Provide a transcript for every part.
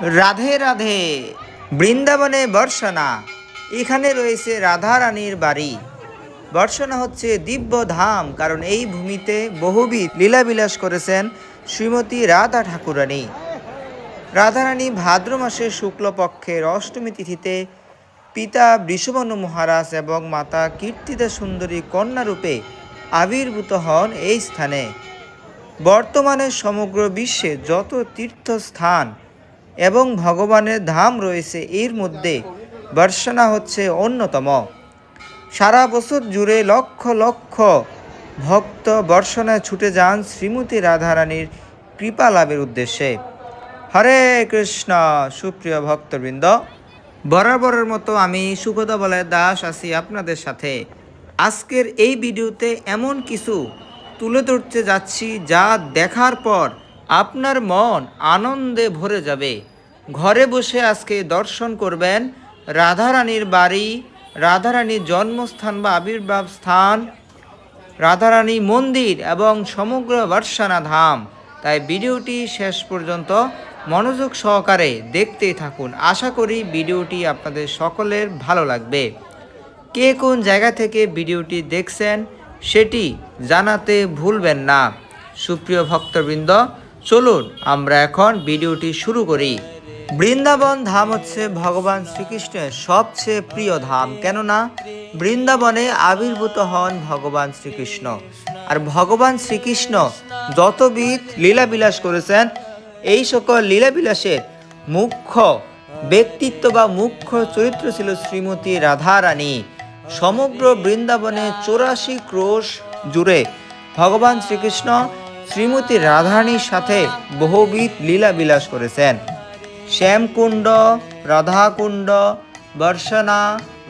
রাধে রাধে, বৃন্দাবনে বর্ষনা, এখানে রয়েছে রাধা রানীর বাড়ি। বর্ষনা হচ্ছে দিব্য ধাম, কারণ এই ভূমিতে বহুবিধ লীলাবিলাস করেছেন শ্রীমতী রাধা ঠাকুরানী। রাধারানী ভাদ্র মাসের শুক্লপক্ষের অষ্টমী তিথিতে পিতা বৃষভানু মহারাজ এবং মাতা কীর্তিদা সুন্দরী কন্যারূপে আবির্ভূত হন এই স্থানে। বর্তমানে সমগ্র বিশ্বে যত তীর্থস্থান এবং ভগবানের ধাম রয়েছে এর মধ্যে। বর্ষনা হচ্ছে অন্যতম। সারা বছর জুড়ে লক্ষ লক্ষ ভক্ত বর্ষণায় ছুটে যান শ্রীমতী রাধারানীর কৃপা লাভের উদ্দেশ্যে। হরে কৃষ্ণ, সুপ্রিয় ভক্তবৃন্দ, বরাবরের মতো আমি সুগতা বলয় দাস আছি আপনাদের সাথে। আজকের এই ভিডিওতে এমন কিছু তুলে ধরতে যাচ্ছি যা দেখার পর আপনার মন আনন্দে ভরে যাবে। ঘরে বসে আজকে দর্শন করবেন রাধারানীর বাড়ি, রাধারানীর জন্মস্থান বা আবির্ভাব স্থান, রাধারানী মন্দির এবং সমগ্র বর্ষানা ধাম। তাই ভিডিওটি শেষ পর্যন্ত মনোযোগ সহকারে দেখতেই থাকুন। আশা করি ভিডিওটি আপনাদের সকলের ভালো লাগবে। কে কোন জায়গা থেকে ভিডিওটি দেখছেন সেটি জানাতে ভুলবেন না। সুপ্রিয় ভক্তবৃন্দ, চলুন আমরা এখন ভিডিওটি শুরু করি। বৃন্দাবন ধাম হচ্ছে ভগবান শ্রীকৃষ্ণের সবচেয়ে প্রিয় ধাম। কেননা, বৃন্দাবনে আবির্ভূত হন ভগবান শ্রীকৃষ্ণ। আর ভগবান শ্রীকৃষ্ণ যতবিধ লীলাবিলাস করেছেন, এই সকল লীলাবিলাসের মুখ্য ব্যক্তিত্ব বা মুখ্য চরিত্র ছিল শ্রীমতী রাধারানী। সমগ্র বৃন্দাবনে চৌরাশি ক্রোশ জুড়ে ভগবান শ্রীকৃষ্ণ শ্রীমতী রাধারানীর সাথে বহুবিধ লীলা বিলাস করেছেন। শ্যামকুণ্ড, রাধাকুণ্ড, বর্ষনা,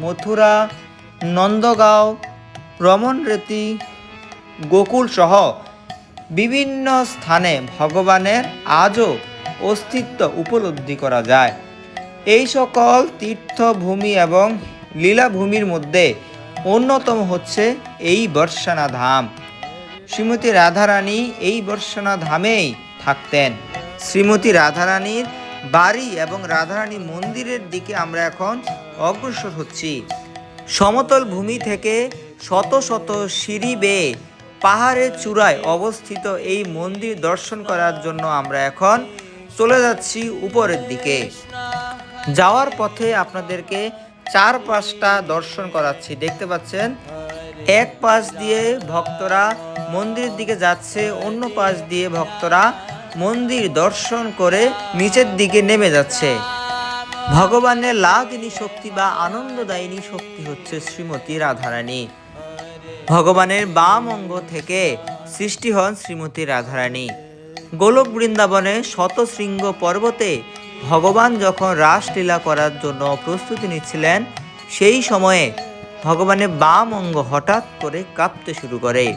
মথুরা, নন্দগাঁও রমণরেতি গোকুল সহ বিভিন্ন স্থানে ভগবানের আজও অস্তিত্ব উপলব্ধি করা যায়। এই সকল তীর্থভূমি এবং লীলাভূমির মধ্যে অন্যতম হচ্ছে এই বর্ষানা ধাম। শ্রীমতী রাধারানী এই বর্ষানা ধামেই থাকতেন। শ্রীমতী রাধারানীর বাড়ি এবং রাধারানী মন্দিরের দিকে আমরা এখন অগ্রসর হচ্ছি। সমতল ভূমি থেকে শত শত সিঁড়ি বেয়ে পাহাড়ের চূড়ায় অবস্থিত এই মন্দির দর্শন করার জন্য আমরা এখন চলে যাচ্ছি উপরের দিকে। যাওয়ার পথে আপনাদেরকে চার পাঁচটা দর্শন করাচ্ছি। দেখতে পাচ্ছেন, এক পাশ দিয়ে ভক্তরা মন্দিরের দিকে যাচ্ছে, অন্য পাশ দিয়ে ভক্তরা মন্দির দর্শন করে নিচের দিকে নেমে যাচ্ছে। ভগবানের লাদিনী শক্তি বা আনন্দদায়িনী শক্তি হচ্ছে শ্রীমতী রাধারানী। ভগবানের বাম অঙ্গ থেকে সৃষ্টি হন শ্রীমতী রাধারানী। গোলক বৃন্দাবনে শতশৃঙ্গ পর্বতে ভগবান যখন রাসলীলা করার জন্য প্রস্তুতি নিচ্ছিলেন, সেই সময়ে ভগবানের বাম অঙ্গ হঠাৎ করে কাঁপতে শুরু করে।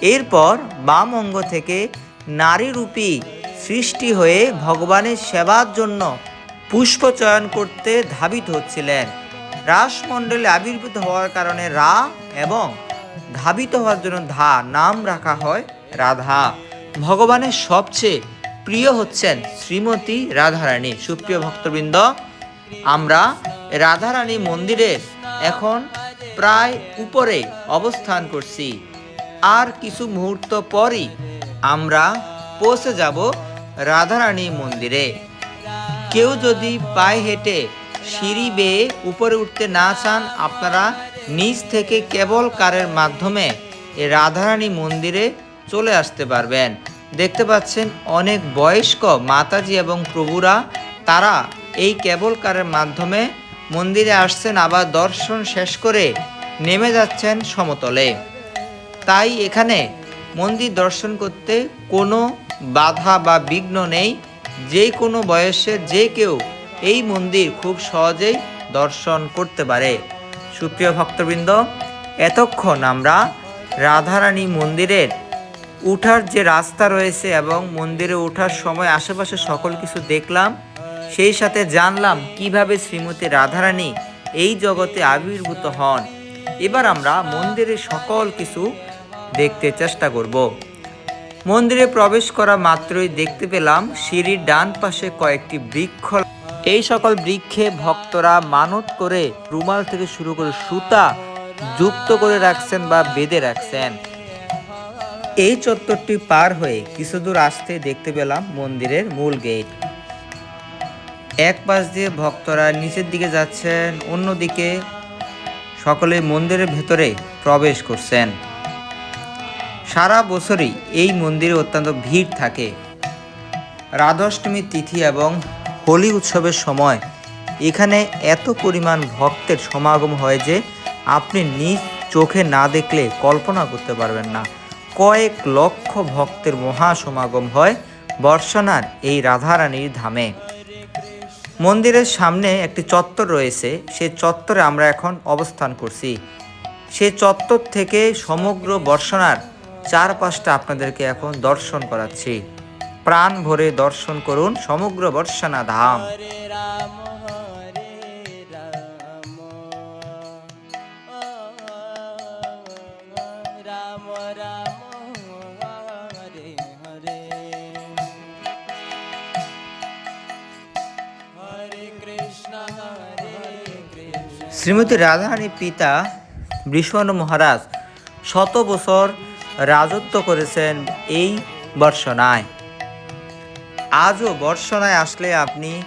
এরপর বাম অঙ্গ থেকে নারীরূপী সৃষ্টি হয়ে ভগবানের সেবার জন্য পুষ্প চয়ন করতে ধাবিত হচ্ছিলেন। রাসমণ্ডলে আবির্ভূত হওয়ার কারণে রা এবং ধাবিত হওয়ার জন্য ধা নাম রাখা হয় রাধা। ভগবানের সবচেয়ে প্রিয় হচ্ছেন শ্রীমতী রাধারানী। সুপ্রিয় ভক্তবৃন্দ, আমরা রাধারানী মন্দিরের এখন প্রায় উপরে অবস্থান করছি। আর কিছু মুহূর্ত পরই আমরা পৌঁছে যাব রাধারানী মন্দিরে। কেউ যদি পায়ে হেঁটে সিঁড়ি বেয়ে উপরে উঠতে না চান, আপনারা নিচ থেকে কেবল কারের মাধ্যমে রাধারানী মন্দিরে চলে আসতে পারবেন। দেখতে পাচ্ছেন অনেক বয়স্ক মাতাজি এবং প্রভুরা, তারা এই কেবল কারের মাধ্যমে মন্দিরে আসছেন, আবার দর্শন শেষ করে নেমে যাচ্ছেন সমতলে। তাই এখানে মন্দির দর্শন করতে কোনো বাধা বা বিঘ্ন নেই। যে কোনো বয়সের যে কেউ এই মন্দির খুব সহজেই দর্শন করতে পারে। সুপ্রিয় ভক্তবৃন্দ, এতক্ষণ আমরা রাধারানী মন্দিরের উঠার যে রাস্তা রয়েছে এবং মন্দিরে ওঠার সময় আশেপাশে সকল কিছু দেখলাম, সেই সাথে জানলাম কীভাবে শ্রীমতী রাধারানী এই জগতে আবির্ভূত হন। এবার আমরা মন্দিরের সকল কিছু দেখতে চেষ্টা করব। মন্দিরে প্রবেশ করা মাত্রই দেখতে পেলাম সিঁড়ির ডান পাশে কয়েকটি বৃক্ষ। এই সকল বৃক্ষে ভক্তরা মানত করে রুমাল থেকে শুরু করে সুতা যুক্ত করে রাখছেন বা বেঁধে রাখছেন। এই চত্বরটি পার হয়ে কিছু দূর আসতে দেখতে পেলাম মন্দিরের মূল গেট। এক পাশ দিয়ে ভক্তরা নিচের দিকে যাচ্ছেন, অন্যদিকে সকলে মন্দিরের ভেতরে প্রবেশ করছেন। সারা বছরই এই মন্দিরে অত্যন্ত ভিড় থাকে। রাধাষ্টমীর তিথি এবং হোলি উৎসবের সময় এখানে এত পরিমাণ ভক্তের সমাগম হয় যে আপনি নিজ চোখে না দেখলে কল্পনা করতে পারবেন না। কয়েক লক্ষ ভক্তের মহা সমাগম হয় বর্ষনার এই রাধারানীর ধামে। মন্দিরের সামনে একটি চত্বর রয়েছে, সে চত্বরে আমরা এখন অবস্থান করছি। সে চত্বর থেকে সমগ্র বর্ষনার চারপাশটা আপনাদেরকে এখন দর্শন করাচ্ছি। প্রাণ ভরে দর্শন করুন সমগ্র বর্ষনা ধাম। শ্রীমতী রাধারানীর পিতা বিষ্ণু মহারাজ শত বছর রাজত্ব করেছেন এই বর্ষনায়। আজও বর্ষনায় আসলে আপনি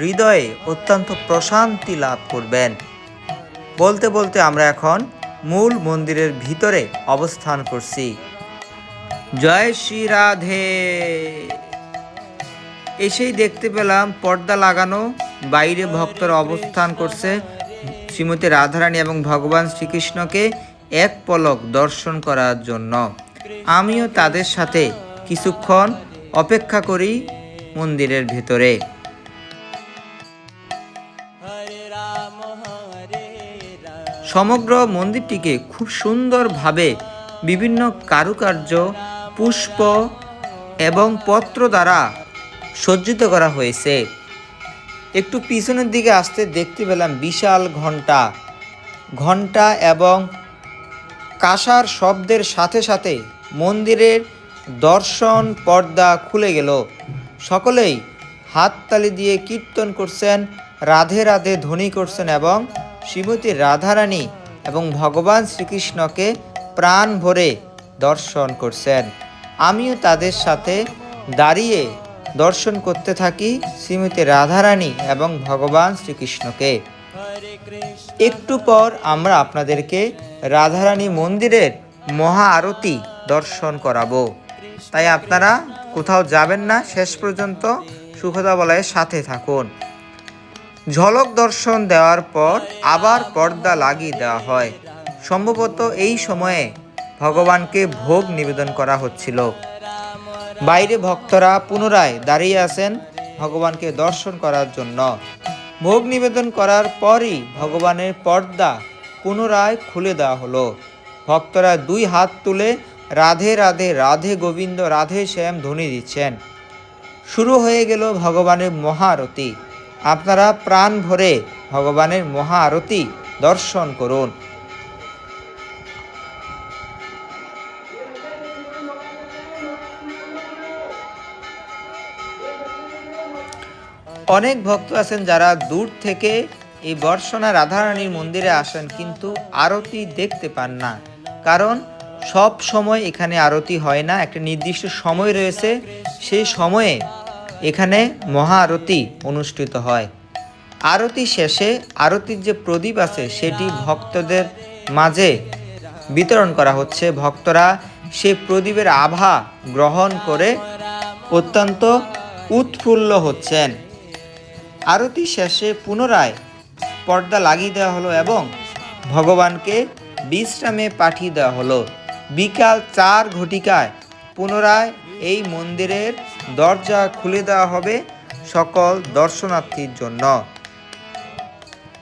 হৃদয়ে অত্যন্ত প্রশান্তি লাভ করবেন। বলতে বলতে আমরা এখন মূল মন্দিরের ভিতরে অবস্থান করছি। জয় শ্রী রাধে। এসেই দেখতে পেলাম পর্দা লাগানো, বাইরে ভক্তরা অবস্থান করছে। শ্রীমতী রাধারানী এবং ভগবান শ্রীকৃষ্ণকে এক পলক দর্শন করার জন্য। আমিও তাদের সাথে কিছুক্ষণ অপেক্ষা করি মন্দিরের ভেতরে। সমগ্র মন্দিরটিকে খুব সুন্দরভাবে বিভিন্ন কারুকার্য, পুষ্প এবং পত্র দ্বারা সজ্জিত করা হয়েছে। একটু পিছনের দিকে আসতে দেখতে পেলাম বিশাল ঘণ্টা ঘণ্টা এবং কাঁসার শব্দের সাথে সাথে মন্দিরের দর্শন পর্দা খুলে গেল। সকলেই হাততালি দিয়ে কীর্তন করছেন, রাধে রাধে ধ্বনি করছেন এবং শ্রীমতী রাধারানী এবং ভগবান শ্রীকৃষ্ণকে প্রাণ ভরে দর্শন করছেন। আমিও তাদের সাথে দাঁড়িয়ে দর্শন করতে থাকি শ্রীমতী রাধারানী এবং ভগবান শ্রীকৃষ্ণকে। একটু পর আমরা আপনাদেরকে রাধারানী মন্দিরের মহা আরতি দর্শন করাবো। তাই আপনারা কোথাও যাবেন না, শেষ পর্যন্ত সুখদা বলয়ের সাথে থাকুন। ঝলক দর্শন দেওয়ার পর আবার পর্দা লাগিয়ে দেওয়া হয়। সম্ভবত এই সময়ে ভগবানকে ভোগ নিবেদন করা হচ্ছিল। বাইরে ভক্তরা পুনরায় দাঁড়িয়ে আছেন ভগবানকে দর্শন করার জন্য। ভোগ নিবেদন করার পরই ভগবানের পর্দা পুনরায় খুলে দেওয়া হলো। ভক্তরা দুই হাত তুলে রাধে রাধে রাধে গোবিন্দ, রাধে শ্যাম ধ্বনি দিচ্ছেন। শুরু হয়ে গেল ভগবানের মহারতি আপনারা প্রাণ ভরে ভগবানের মহারতি দর্শন করুন। অনেক ভক্ত আছেন যারা দূর থেকে এই বর্ষনা রাধারানীর মন্দিরে আসেন, কিন্তু আরতি দেখতে পান না। কারণ সব সময় এখানে আরতি হয় না, একটা নির্দিষ্ট সময় রয়েছে, সেই সময়ে এখানে মহা আরতি অনুষ্ঠিত হয়। আরতি শেষে আরতির যে প্রদীপ আছে, সেটি ভক্তদের মাঝে বিতরণ করা হচ্ছে। ভক্তরা সেই প্রদীপের আভা গ্রহণ করে অত্যন্ত উৎফুল্ল হচ্ছেন। আরতি শেষে পুনরায় পর্দা লাগিয়ে দেওয়া হলো এবং ভগবানকে বিশ্রামে পাঠিয়ে দেওয়া হলো। বিকাল চার ঘটিকায় পুনরায় এই মন্দিরের দরজা খুলে দেওয়া হবে সকল দর্শনার্থীর জন্য।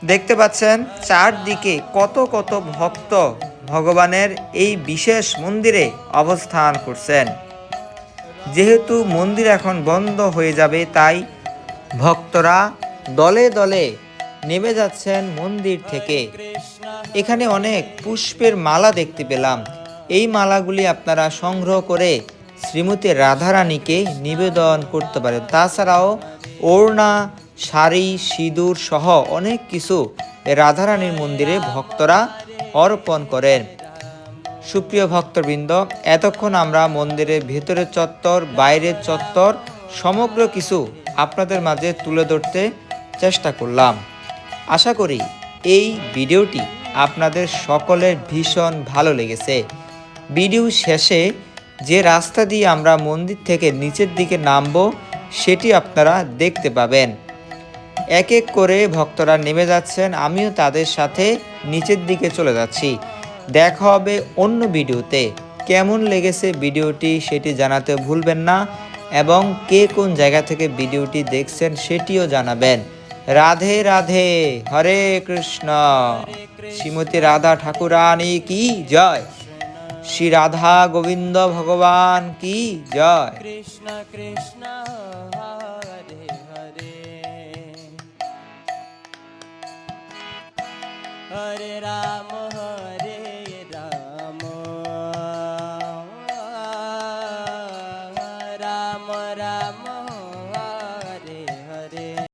দেখতে পাচ্ছেন, চারদিকে কত কত ভক্ত ভগবানের এই বিশেষ মন্দিরে অবস্থান করছেন। যেহেতু মন্দির এখন বন্ধ হয়ে যাবে, তাই ভক্তরা দলে দলে নেমে যাচ্ছেন মন্দির থেকে। এখানে অনেক পুষ্পের মালা দেখতে পেলাম। এই মালাগুলি আপনারা সংগ্রহ করে শ্রীমতী রাধারানীকে নিবেদন করতে পারেন। তাছাড়াও ওড়না, শাড়ি, সিঁদুর সহ অনেক কিছু রাধারানীর মন্দিরে ভক্তরা অর্পণ করেন। সুপ্রিয় ভক্তবৃন্দ, এতক্ষণ আমরা মন্দিরের ভেতরের চত্বর, বাইরের চত্বর, সমগ্র কিছু আপনাদের মাঝে তুলে ধরতে চেষ্টা করলাম। আশা করি এই ভিডিওটি আপনাদের সকলের ভীষণ ভালো লেগেছে। ভিডিও শেষে যে রাস্তা দিয়ে আমরা মন্দির থেকে নিচের দিকে নামবো, সেটি আপনারা দেখতে পাবেন। এক এক করে ভক্তরা নেমে যাচ্ছেন, আমিও তাদের সাথে নিচের দিকে চলে যাচ্ছি। দেখা হবে অন্য ভিডিওতে। কেমন লেগেছে ভিডিওটি সেটি জানাতে ভুলবেন না। এবং কে কোন জায়গা থেকে ভিডিওটি দেখছেন সেটিও জানাবেন। রাধে রাধে, হরে কৃষ্ণ। শ্রীমতী রাধা ঠাকুরানী কি জয়? শ্রী রাধা গোবিন্দ ভগবান, কি জয়? কৃষ্ণ কৃষ্ণ হরে রাম, হরে